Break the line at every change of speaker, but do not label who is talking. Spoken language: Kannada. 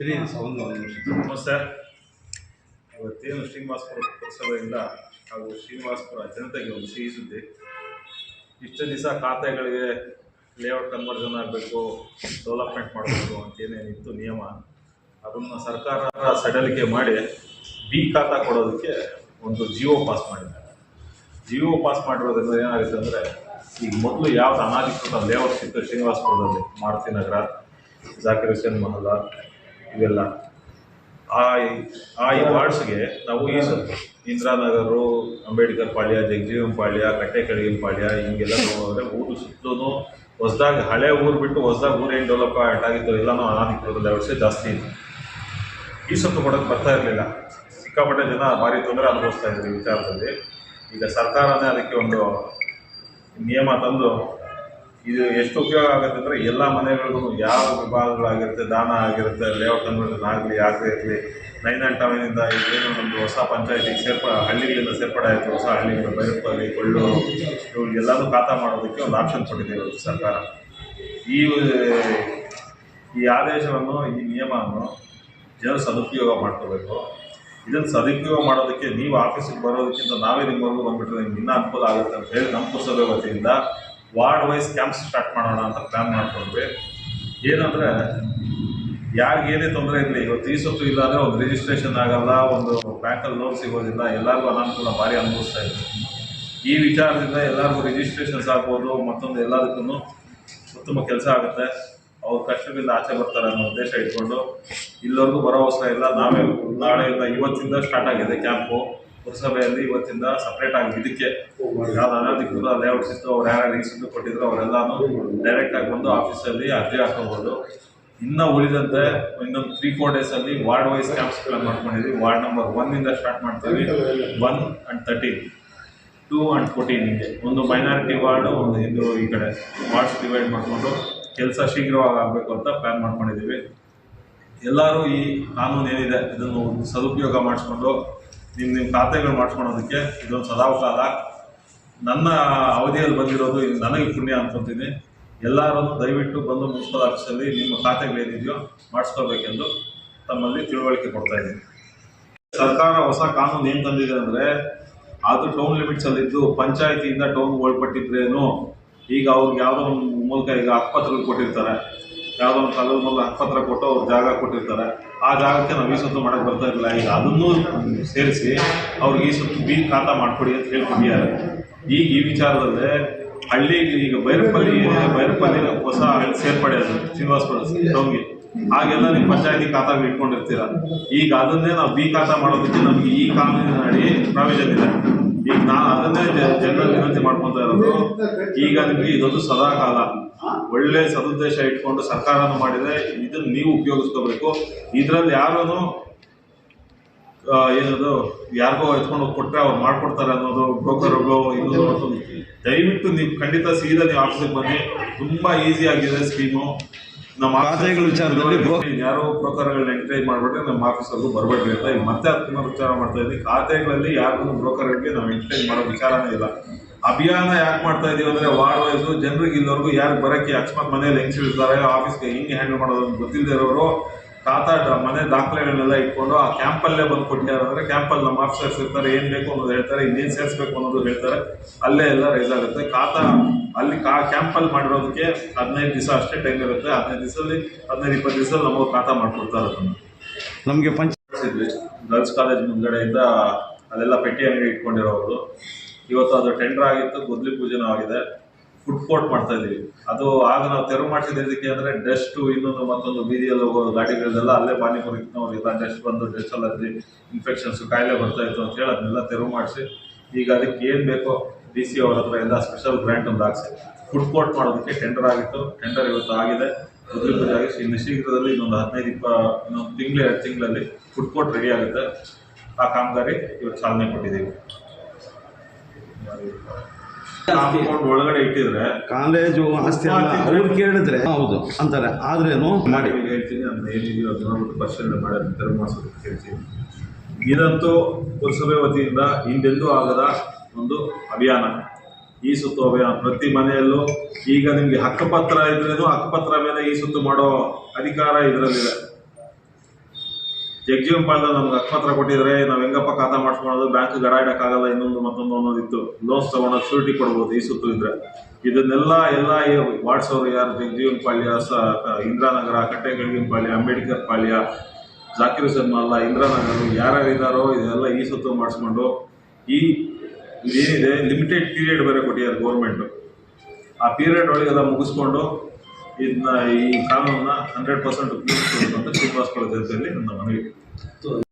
ನಮಸ್ತೆ ಇವತ್ತೇನು ಶ್ರೀನಿವಾಸಪುರ ಪುರಸಭೆಯಿಂದ ಹಾಗೂ ಶ್ರೀನಿವಾಸಪುರ ಜನತೆಗೆ ಒಂದು ಸಿಹಿ ಸುದ್ದಿ ಇಷ್ಟು ದಿವಸ ಖಾತೆಗಳಿಗೆ ಲೇಔಟ್ ಕನ್ವರ್ಷನ್ ಆಗಬೇಕು ಡೆವಲಪ್ಮೆಂಟ್ ಮಾಡಬೇಕು ಅಂತ ಏನೇನಿತ್ತು ನಿಯಮ. ಅದನ್ನು ಸರ್ಕಾರ ಸಡಲಿಕೆ ಮಾಡಿ ಬಿ ಖಾತಾ ಕೊಡೋದಕ್ಕೆ ಒಂದು ಜಿಯೋ ಪಾಸ್ ಮಾಡಿದ್ದಾರೆ. ಜಿಯೋ ಪಾಸ್ ಮಾಡಿರೋದ್ರಿಂದ ಏನಾಗುತ್ತೆ ಅಂದರೆ, ಈಗ ಮೊದಲು ಯಾವ್ದು ಅನಾಧಿಕೃತ ಲೇಔಟ್ ಸಿಕ್ತು ಶ್ರೀನಿವಾಸಪುರದಲ್ಲಿ, ಮಾರುತಿ ನಗರ, ಜಾಕಿರ್ ಹುಸೇನ್ ಮಹಲ ಇವೆಲ್ಲ. ಆ ಆ ಈ ವಾರ್ಡ್ಸ್ಗೆ ನಾವು ಈ ಇಂದಿರಾನಗರು, ಅಂಬೇಡ್ಕರ್ ಪಾಳ್ಯ, ಜಗಜೀವನ್ ಪಾಳ್ಯ ಕಟ್ಟೆಕಳಿಗಿನ ಪಾಳ್ಯ, ಹಿಂಗೆಲ್ಲ ನೋಡಿದ್ರೆ ಊರು ಸುತ್ತಲೂ ಹೊಸದಾಗಿ ಹಳೆ ಊರು ಬಿಟ್ಟು ಹೊಸದಾಗಿ ಊರು ಏನು ಡೆವಲಪ್ಮೆಂಟ್ ಆಗಿತ್ತು ಎಲ್ಲನೂ ಅನಾನುಕೂಲದಲ್ಲಿ ವರ್ಷ ಜಾಸ್ತಿ ಇದೆ. ಈ ಸೊತ್ತು ಕೊಡೋಕೆ ಬರ್ತಾ ಇರಲಿಲ್ಲ. ಸಿಕ್ಕಾಪಟ್ಟೆ ಜನ ಭಾರಿ ತೊಂದರೆ ಅನುಭವಿಸ್ತಾ ಇದ್ರು ವಿಚಾರದಲ್ಲಿ. ಈಗ ಸರ್ಕಾರನೇ ಅದಕ್ಕೆ ಒಂದು ನಿಯಮ ತಂದು ಇದು ಎಷ್ಟು ಉಪಯೋಗ ಆಗುತ್ತೆ ಅಂದರೆ ಎಲ್ಲ ಮನೆಗಳಿಗೂ ಯಾವ ವಿಭಾಗಗಳಾಗಿರುತ್ತೆ, ದಾನ ಆಗಿರುತ್ತೆ ಲೇಔಟ್ ಕನ್ವರ್ಷನ್ ಆಗಲಿ ಇರಲಿ ನೈನ್ ಟವನಿಂದ ಏನು ನಮ್ಮದು ಹೊಸ ಪಂಚಾಯತಿಗೆ ಸೇರ್ಪ, ಹಳ್ಳಿಗಳಿಂದ ಸೇರ್ಪಡೆ ಆಯಿತು, ಹೊಸ ಹಳ್ಳಿಗಳು, ಬೈರಪ್ಪಲ್ಲಿ ಕೊಳ್ಳು ಇವ್ರಿಗೆಲ್ಲನೂ ಖಾತಾ ಮಾಡೋದಕ್ಕೆ ಒಂದು ಆಪ್ಷನ್ ಕೊಟ್ಟಿದೆ ಸರ್ಕಾರ. ಈ ಈ ಆದೇಶವನ್ನು, ಈ ನಿಯಮವನ್ನು ಜನರು ಸದುಪಯೋಗ ಮಾಡ್ಕೋಬೇಕು. ಇದನ್ನು ಸದುಪಯೋಗ ಮಾಡೋದಕ್ಕೆ ನೀವು ಆಫೀಸಿಗೆ ಬರೋದಕ್ಕಿಂತ ನಾವೇ ನಿಮ್ಮವರೆಗೂ ಬಂದುಬಿಟ್ರೆ ನಿಮ್ಗೆ ಇನ್ನೂ ಅನುಕೂಲ ಆಗುತ್ತೆ ಅಂತ ಹೇಳಿ ನಮ್ಮ ಪುರಸಭೆ ವತಿಯಿಂದ ವಾರ್ಡ್ ವೈಸ್ ಕ್ಯಾಂಪ್ಸ್ ಸ್ಟಾರ್ಟ್ ಮಾಡೋಣ ಅಂತ ಪ್ಲ್ಯಾನ್ ಮಾಡ್ಕೊಂಡ್ವಿ. ಏನಂದರೆ ಯಾರಿಗೇನೇ ತೊಂದರೆ ಇರಲಿ, ಇವತ್ತು ಈ ಸೊತ್ತು ಇಲ್ಲ ಅಂದರೆ ಒಂದು ರಿಜಿಸ್ಟ್ರೇಷನ್ ಆಗಲ್ಲ, ಒಂದು ಬ್ಯಾಂಕಲ್ಲಿ ಲೋನ್ ಸಿಗೋದಿಲ್ಲ, ಎಲ್ಲರಿಗೂ ಅನಾನುಕೂಲ ಭಾರಿ ಅನುಭವಿಸ್ತಾ ಇದೆ ಈ ವಿಚಾರದಿಂದ ಎಲ್ಲರಿಗೂ ರಿಜಿಸ್ಟ್ರೇಷನ್ಸ್ ಆಗ್ಬೋದು, ಮತ್ತೊಂದು ಎಲ್ಲದಕ್ಕೂ ಉತ್ತಮ ಕೆಲಸ ಆಗುತ್ತೆ. ಅವ್ರ ಕಷ್ಟದಿಂದ ಆಚೆ ಬರ್ತಾರೆ ಅನ್ನೋ ಉದ್ದೇಶ ಇಟ್ಕೊಂಡು, ಇಲ್ಲಿವರೆಗೂ ಬರೋ ಅವಸರ ಇಲ್ಲ, ನಾವೇ ನಾಳೆಯಿಂದ ಇವತ್ತಿಂದ ಸ್ಟಾರ್ಟ್ ಆಗಿದೆ ಕ್ಯಾಂಪು. ಪುರಸಭೆಯಲ್ಲಿ ಇವತ್ತಿಂದ ಸಪ್ರೇಟ್ ಆಗಿ ಇದಕ್ಕೆ ಯಾವ್ದು ಅನಾಧಿಕೃತ ಲೇಔಟ್ಸ್ ಇತ್ತು ಅವ್ರು ಯಾರು ರೀಸೆಂಟ್ ಕೊಟ್ಟಿದ್ರು ಅವರೆಲ್ಲಾನು ಡೈರೆಕ್ಟ್ ಆಗಿ ಬಂದು ಆಫೀಸಲ್ಲಿ ಅರ್ಜಿ ಹಾಕೋಬಹುದು ಇನ್ನು ಉಳಿದಂತೆ ಇನ್ನೊಂದು ತ್ರೀ ಫೋರ್ ಡೇಸಲ್ಲಿ ವಾರ್ಡ್ ವೈಸ್ ಕ್ಯಾಂಪ್ಸ್ ಪ್ಲಾನ್ ಮಾಡ್ಕೊಂಡಿದ್ವಿ. ವಾರ್ಡ್ ನಂಬರ್ ಒನ್ನಿಂದ ಸ್ಟಾರ್ಟ್ ಮಾಡ್ತೀವಿ. One and thirteen two and fourteen ಹಿಂಗೆ. ಒಂದು ಮೈನಾರಿಟಿ ವಾರ್ಡು ಒಂದು ಇದು ಈ ಕಡೆ ವಾರ್ಡ್ಸ್ ಡಿವೈಡ್ ಮಾಡಿಕೊಂಡು ಕೆಲಸ ಶೀಘ್ರವಾಗಿ ಆಗಬೇಕು ಅಂತ ಪ್ಲ್ಯಾನ್ ಮಾಡ್ಕೊಂಡಿದ್ದೀವಿ ಎಲ್ಲರೂ ಈ ಕಾನೂನು ಏನಿದೆ ಇದನ್ನು ಸದುಪಯೋಗ ಮಾಡಿಸ್ಕೊಂಡು ನಿಮ್ಮ ನಿಮ್ಮ ಖಾತೆಗಳು ಮಾಡಿಸ್ಕೊಳೋದಕ್ಕೆ ಇದೊಂದು ಸದಾವಕಾಲ. ನನ್ನ ಅವಧಿಯಲ್ಲಿ ಬಂದಿರೋದು ನನಗೆ ಪುಣ್ಯ ಅನ್ಕೊತೀನಿ. ಎಲ್ಲರೂ ದಯವಿಟ್ಟು ಬಂದು ಮುನ್ಸಿಪಲ್ ಆಫೀಸಲ್ಲಿ ನಿಮ್ಮ ಖಾತೆಗಳೇನಿದೆಯೋ ಮಾಡಿಸ್ಕೋಬೇಕೆಂದು ತಮ್ಮಲ್ಲಿ ತಿಳುವಳಿಕೆ ಕೊಡ್ತಾ ಇದ್ದೀನಿ. ಸರ್ಕಾರ ಹೊಸ ಕಾನೂನು ಏನು ತಂದಿದೆ ಅಂದರೆ, ಅದು ಟೌನ್ ಲಿಮಿಟ್ಸಲ್ಲಿದ್ದು ಪಂಚಾಯತಿಯಿಂದ ಟೌನ್ಗೆ ಒಳಪಟ್ಟಿದ್ರೇನು ಈಗ ಅವ್ರಿಗೆ ಯಾವುದೋ ಒಂದು ಮೂಲಕ ಈಗ ಹಕ್ಕುಪತ್ರಗಳು ಕೊಟ್ಟಿರ್ತಾರೆ. ಯಾವುದೋ ಒಂದು ಕಾಲದ ಮೂಲಕ ಹಕ್ಕುಪತ್ರ ಕೊಟ್ಟು ಅವ್ರು ಜಾಗ ಕೊಟ್ಟಿರ್ತಾರೆ. ಆ ಜಾಗಕ್ಕೆ ನಾವು ಈ ಸುತ್ತು ಬರ್ತಾ ಇರಲಿಲ್ಲ. ಈಗ ಅದನ್ನೂ ಸೇರಿಸಿ ಅವ್ರಿಗೆ ಈ ಸುತ್ತು ಬಿ ಖಾತಾ ಮಾಡಿಕೊಡಿ ಅಂತ ಹೇಳ್ಕೊಂಡಿದ್ದಾರೆ ಈಗ ಈ ವಿಚಾರದಲ್ಲೇ ಹಳ್ಳಿ ಈಗ ಬೈರಪಲ್ಲಿ ಏನಿದೆ ಬೈರಪಲ್ಲಿ ಹೊಸ ಸೇರ್ಪಡೆ ಅದು ಶ್ರೀನಿವಾಸಪುರ ಟೌನ್ಗೆ. ಹಾಗೆಲ್ಲ ನೀವು ಪಂಚಾಯತಿ ಖಾತಾ ಇಟ್ಕೊಂಡಿರ್ತೀರ. ಈಗ ಅದನ್ನೇ ನಾವು ಬಿ ಖಾತಾ ಮಾಡೋದಕ್ಕೆ ನಮಗೆ ಈ ಕಾನೂನಿನ ಅಡಿ ಪ್ರಾವಿಷನ್ ಇದೆ. ಈಗ ನಾನು ಅದನ್ನೇ ಜನರಲ್ ವಿನಂತಿ ಮಾಡ್ಕೊತಾ ಇರೋದು, ಈಗ ನಿಮಗೆ ಇದೊಂದು ಸದಾಕಾಲ. ಒಳ್ಳೆ ಸದುದ್ದೇಶ ಇಟ್ಕೊಂಡು ಸರ್ಕಾರನು ಮಾಡಿದೆ ಇದನ್ನ ನೀವು ಉಪಯೋಗಿಸ್ಕೋಬೇಕು. ಇದರಲ್ಲಿ ಯಾರೂ ಏನದು ಯಾರಿಗೋ ಎತ್ಕೊಂಡು ಹೋಗಿ ಕೊಟ್ಟರೆ ಅವ್ರು ಮಾಡ್ಕೊಡ್ತಾರೆ ಅನ್ನೋದು ಬ್ರೋಕರ್ಗಳು ಇದು ದಯವಿಟ್ಟು ನೀವು ಖಂಡಿತ ಸೀದಾ ನೀವು ಆಫೀಸಿಗೆ ಬನ್ನಿ. ತುಂಬಾ ಈಸಿ ಆಗಿದೆ ಸ್ಕೀಮು ನಮ್ಮ
ಖಾತೆಗಳ ವಿಚಾರದಲ್ಲಿ
ಯಾರೋ ಬ್ರೋಕರ್ಗಳನ್ನ ಎಂಕರೇಜ್ ಮಾಡ್ಬಿಟ್ರೆ ನಮ್ಮ ಆಫೀಸರ್ಗೂ ಬರಬೇಡ್ರಿ ಅಂತ ಈಗ ಮತ್ತೆ ಪುನರ್ ವಿಚಾರ ಮಾಡ್ತಾ ಇದ್ದೀವಿ ಖಾತೆಗಳಲ್ಲಿ ಯಾರಿಗೂ ಬ್ರೋಕರ್ಗಳಿಗೆ ನಾವು ಎಂಕರೇಜ್ ಮಾಡೋ ವಿಚಾರನೇ ಇಲ್ಲ. ಅಭಿಯಾನ ಯಾಕೆ ಮಾಡ್ತಾ ಇದೀವಿ ಅಂದ್ರೆ ವಾರ್ಡ್ ವೈಸ್ ಜನರಿಗೆ ಇಲ್ಲವರೆಗೂ ಯಾರು ಬರಕ್ಕೆ ಅಕಸ್ಮಾತ್ ಮನೇಲಿ ಇರ್ತಾರೆ ಆಫೀಸ್ಗೆ ಹಿಂಗೆ ಹ್ಯಾಂಡಲ್ ಮಾಡೋದು ಅಂತ ಗೊತ್ತಿಲ್ಲದೆ ಇರೋರು ಖಾತಾ ಮನೆ ದಾಖಲೆಗಳನ್ನೆಲ್ಲ ಇಟ್ಕೊಂಡು ಆ ಕ್ಯಾಂಪಲ್ಲೇ ಬಂದು ಕೊಟ್ಟಿದ್ದಾರೆ ಅಂದ್ರೆ ಕ್ಯಾಂಪಲ್ಲಿ ನಮ್ಮ ಆಫೀಸರ್ಸ್ ಇರ್ತಾರೆ ಏನ್ ಬೇಕು ಅನ್ನೋದು ಹೇಳ್ತಾರೆ ಇನ್ನೇನ್ ಸೇರಿಸ್ಬೇಕು ಅನ್ನೋದು ಹೇಳ್ತಾರೆ ಅಲ್ಲೇ ಎಲ್ಲ ರೈಸ್ ಆಗುತ್ತೆ. ಖಾತಾ ಅಲ್ಲಿ ಕಾ ಕ್ಯಾಂಪಲ್ಲಿ ಮಾಡಿರೋದಕ್ಕೆ ಹದಿನೈದು ದಿವಸ ಅಷ್ಟೇ ಟೈಮ್ ಇರುತ್ತೆ ಹದಿನೈದು ದಿವಸದಲ್ಲಿ ಹದಿನೈದು ಇಪ್ಪತ್ತು ದಿವಸದಲ್ಲಿ ನಮಗೆ ಖಾತಾ ಮಾಡ್ಕೊಡ್ತಾ ಅದನ್ನು.
ನಮಗೆ ಪಂಚ
ಮಾಡಿಸಿದ್ವಿ ಗರ್ಲ್ಸ್ ಕಾಲೇಜ್ ಮುಂದ್ಗಡೆಯಿಂದ ಅಲ್ಲೆಲ್ಲ ಪೆಟ್ಟಿ ಅಂಗಡಿ ಇಟ್ಕೊಂಡಿರೋರು. ಇವತ್ತು ಅದು ಟೆಂಡರ್ ಆಗಿತ್ತು, ಗುದ್ಲಿ ಪೂಜೆನೂ ಆಗಿದೆ. ಫುಡ್ ಕೋರ್ಟ್ ಮಾಡ್ತಾ ಇದೀವಿ ಅದು ಆಗ ನಾವು ತೆರವು ಮಾಡಿಸಿದ್ದಕ್ಕೆ ಅಂದ್ರೆ ಡಸ್ಟ್ ಇನ್ನೊಂದು ಮತ್ತೊಂದು ಬೀದಿಯಲ್ಲಿ ಹೋಗೋ ಗಾಡಿಗಳೆಲ್ಲ ಅಲ್ಲೇ ಪಾನಿಪುರಿ ಅವ್ರಿಗೆಲ್ಲ ಡಸ್ಟ್ ಬಂದು ಡಸ್ಟ್ ಅಲ್ಲಿ ಇನ್ಫೆಕ್ಷನ್ಸ್ ಕಾಯಿಲೆ ಬರ್ತಾ ಇತ್ತು ಅಂತ ಹೇಳಿ ಅದನ್ನೆಲ್ಲ ತೆರವು ಮಾಡಿಸಿ, ಈಗ ಅದಕ್ಕೆ ಏನು ಬೇಕೋ ಡಿ ಸಿ ಅವ್ರ ಹತ್ರ ಎಲ್ಲ ಸ್ಪೆಷಲ್ ಗ್ರ್ಯಾಂಟ್ ಒಂದು ಹಾಕ್ಸಿ. ಫುಡ್ ಕೋರ್ಟ್ ಮಾಡೋದಕ್ಕೆ ಟೆಂಡರ್ ಆಗಿತ್ತು. ಟೆಂಡರ್ ಇವತ್ತು ಆಗಿದೆ. ಗುದ್ಲಿ ಪೂಜೆ ಇನ್ನು ಶೀಘ್ರದಲ್ಲಿ ಇನ್ನೊಂದು ಹದಿನೈದು ಇಪ್ಪ ಇನ್ನೊಂದು ತಿಂಗಳು, ಎರಡು ತಿಂಗಳಲ್ಲಿ ಫುಡ್ ಕೋರ್ಟ್ ರೆಡಿ ಆಗುತ್ತೆ. ಆ ಕಾಮಗಾರಿ ಇವತ್ತು ಚಾಲನೆ ಕೊಟ್ಟಿದ್ದೀವಿ. ಒಳಗಡೆ ಇಟ್ಟಿದ್ರೆ
ಕಾಲೇಜು ಆಸ್ತಿ ಅವ್ರು ಕೇಳಿದ್ರೆ ಹೌದು ಅಂತಾರೆ. ಆದ್ರೇನು ಮಾಡಿ
ಹೇಳ್ತೀನಿ ಏನಿದೆಯೋ ಅದನ್ನ ಪರಿಶೀಲನೆ ಮಾಡಿ ಅದನ್ನ ತೆರವು ಮಾಡಿಸೋದಕ್ಕೆ ಹೇಳ್ತೀನಿ ಇದಂತೂ ಪುರಸಭೆ ವತಿಯಿಂದ ಹಿಂದೆಂದೂ ಆಗದ ಒಂದು ಅಭಿಯಾನ. ಈ ಸುತ್ತು ಅಭಿಯಾನ. ಪ್ರತಿ ಮನೆಯಲ್ಲೂ ಈಗ ನಿಮ್ಗೆ ಹಕ್ಕುಪತ್ರ ಇದ್ರೇನು ಹಕ್ಕುಪತ್ರ ಮೇಲೆ ಈ ಸುತ್ತು ಮಾಡೋ ಅಧಿಕಾರ ಇದರಲ್ಲಿದೆ. ಜಗಜೀವನ್ ಪಾಳ್ದಲ್ಲಿ ನಮ್ಗೆ ಅಕ್ಕಪತ್ರ ಕೊಟ್ಟಿದ್ರೆ ನಾವು ಹೆಂಗಪ್ಪ ಖಾತಾ ಮಾಡ್ಕೊಳ್ಳೋದು ಬ್ಯಾಂಕ್ ಗಡ ಇಡಕ್ಕಾಗಲ್ಲ ಇನ್ನೊಂದು ಮತ್ತೊಂದು ಅನ್ನೋದಿತ್ತು. ಲೋನ್ಸ್ ತಗೊಂಡೋಗಿ ಶೂರಿಟಿ ಕೊಡ್ಬೋದು, ಈ ಸುತ್ತು ಇದ್ರೆ. ಇದನ್ನೆಲ್ಲ ಎಲ್ಲ ವಾರ್ಡ್ಸ್ ಅವರು ಯಾರು, ಜಗಜೀವನ್ ಪಾಳ್ಯ, ಸ ಇಂದಿರಾನಗರ, ಕಟ್ಟೆಗಳಿಗಿನ ಪಾಳ್ಯ, ಅಂಬೇಡ್ಕರ್ ಪಾಳ್ಯ, ಜಾಕಿರ್ ಹುಸೇನ್ ಮಲ್ಲ ಇಂದಿರಾನಗರ ಯಾರ್ಯಾರು ಇದಾರೋ ಇದೆಲ್ಲ ಈ ಸುತ್ತು ಮಾಡಿಸ್ಕೊಂಡು ಈ ಇದೇನಿದೆ ಲಿಮಿಟೆಡ್ ಪೀರಿಯಡ್ ಬೇರೆ ಕೊಟ್ಟಿದ್ದಾರೆ ಗೌರ್ಮೆಂಟು ಆ ಪೀರಿಯಡ್ ಒಳಗೆಲ್ಲ ಮುಗಿಸ್ಕೊಂಡು ಇದನ್ನ ಈ ಕಾನೂನನ್ನ ಹಂಡ್ರೆಡ್ ಪರ್ಸೆಂಟ್ ಅಂತ ಶ್ರೀನಿವಾಸ್ ಜೊತೆಯಲ್ಲಿ ನನ್ನ ಮನವಿ. 对。